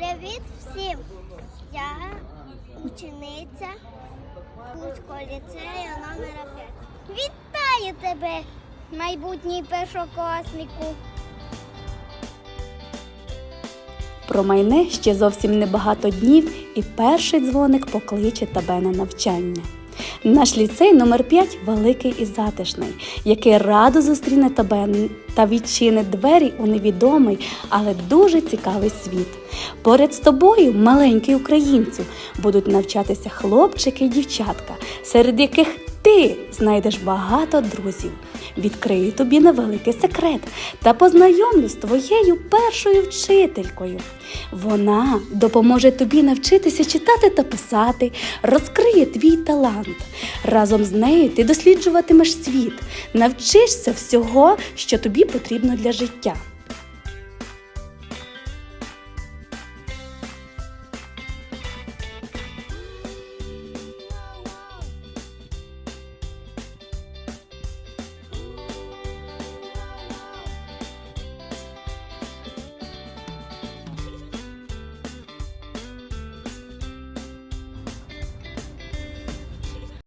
Привіт всім! Я учениця Кузького ліцею номер 5. Вітаю тебе, майбутній першокласнику! Промайне ще зовсім небагато днів, і перший дзвоник покличе тебе на навчання. Наш ліцей номер 5 великий і затишний, який радо зустріне тебе та відчинить двері у невідомий, але дуже цікавий світ. Поряд з тобою, маленький українцю, будуть навчатися хлопчики і дівчатка, серед яких ти знайдеш багато друзів. Відкрию тобі невеликий секрет та познайомлю з твоєю першою вчителькою. Вона допоможе тобі навчитися читати та писати, розкриє твій талант. Разом з нею ти досліджуватимеш світ, навчишся всього, що тобі потрібно для життя.